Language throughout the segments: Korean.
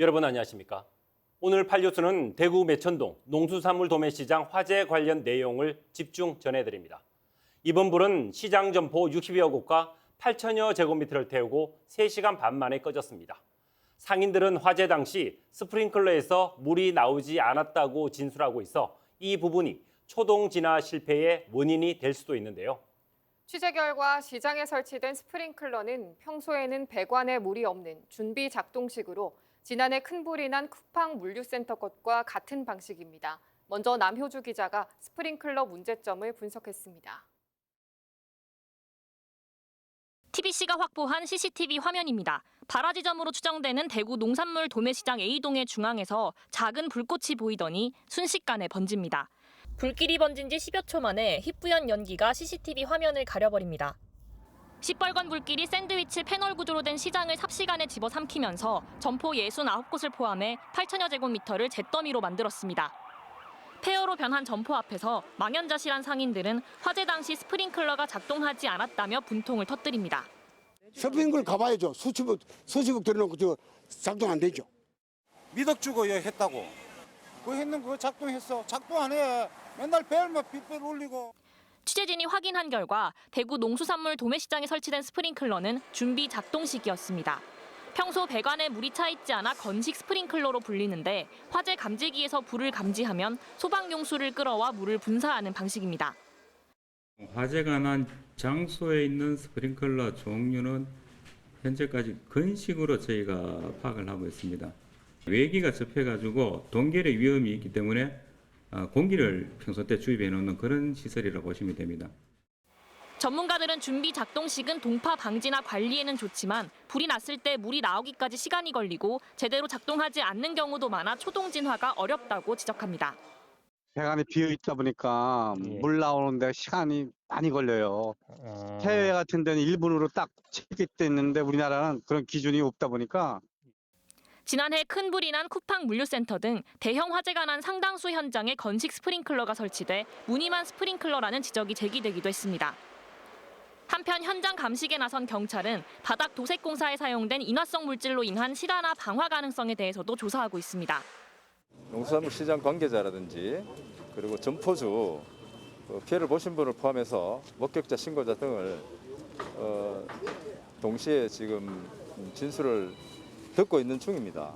여러분 안녕하십니까? 오늘 팔뉴스는 대구 매천동 농수산물 도매시장 화재 관련 내용을 집중 전해드립니다. 이번 불은 시장 점포 60여 곳과 8천여 제곱미터를 태우고 3시간 반 만에 꺼졌습니다. 상인들은 화재 당시 스프링클러에서 물이 나오지 않았다고 진술하고 있어 이 부분이 초동 진화 실패의 원인이 될 수도 있는데요. 취재 결과 시장에 설치된 스프링클러는 평소에는 배관에 물이 없는 준비 작동식으로 지난해 큰 불이 난 쿠팡 물류센터 것과 같은 방식입니다. 먼저 남효주 기자가 스프링클러 문제점을 분석했습니다. TBC가 확보한 CCTV 화면입니다. 발화지점으로 추정되는 대구 농산물 도매시장 A동의 중앙에서 작은 불꽃이 보이더니 순식간에 번집니다. 불길이 번진 지 10여 초 만에 희뿌연 연기가 CCTV 화면을 가려버립니다. 시뻘건 불길이 샌드위치 패널 구조로 된 시장을 삽시간에 집어삼키면서 점포 69곳을 포함해 8천여 제곱미터를 잿더미로 만들었습니다. 폐허로 변한 점포 앞에서 망연자실한 상인들은 화재 당시 스프링클러가 작동하지 않았다며 분통을 터뜨립니다. 서핑을 가봐야죠. 수십억, 수십억 들여놓고 저 작동 안 되죠. 미덕 주고 얘 했다고. 그 했는 거 작동했어. 작동 안 해. 맨날 벨만 빗벨 올리고. 취재진이 확인한 결과 대구 농수산물 도매시장에 설치된 스프링클러는 준비 작동식이었습니다. 평소 배관에 물이 차 있지 않아 건식 스프링클러로 불리는데 화재 감지기에서 불을 감지하면 소방 용수를 끌어와 물을 분사하는 방식입니다. 화재가 난 장소에 있는 스프링클러 종류는 현재까지 건식으로 저희가 파악을 하고 있습니다. 외기가 접해가지고 동결의 위험이 있기 때문에 어, 공기를 평소 때 주입해 놓는 그런 시설이라고 보시면 됩니다. 전문가들은 준비 작동식은 동파 방지나 관리에는 좋지만 불이 났을 때 물이 나오기까지 시간이 걸리고 제대로 작동하지 않는 경우도 많아 초동 진화가 어렵다고 지적합니다. 배관이 비어 있다 보니까 예. 물 나오는데 시간이 많이 걸려요. 해외 같은 데는 1분으로 딱 체크됐는데 우리나라는 그런 기준이 없다 보니까 지난해 큰 불이 난 쿠팡 물류센터 등 대형 화재가 난 상당수 현장에 건식 스프링클러가 설치돼 무늬만 스프링클러라는 지적이 제기되기도 했습니다. 한편 현장 감식에 나선 경찰은 바닥 도색 공사에 사용된 인화성 물질로 인한 실화나 방화 가능성에 대해서도 조사하고 있습니다. 농수산물 시장 관계자라든지 그리고 점포주 어, 피해를 보신 분을 포함해서 목격자 신고자 등을 어, 동시에 지금 진술을 듣고 있는 중입니다.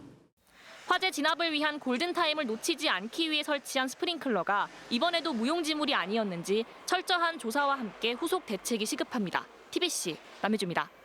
화재 진압을 위한 골든타임을 놓치지 않기 위해 설치한 스프링클러가 이번에도 무용지물이 아니었는지 철저한 조사와 함께 후속 대책이 시급합니다. TBC 남해주입니다.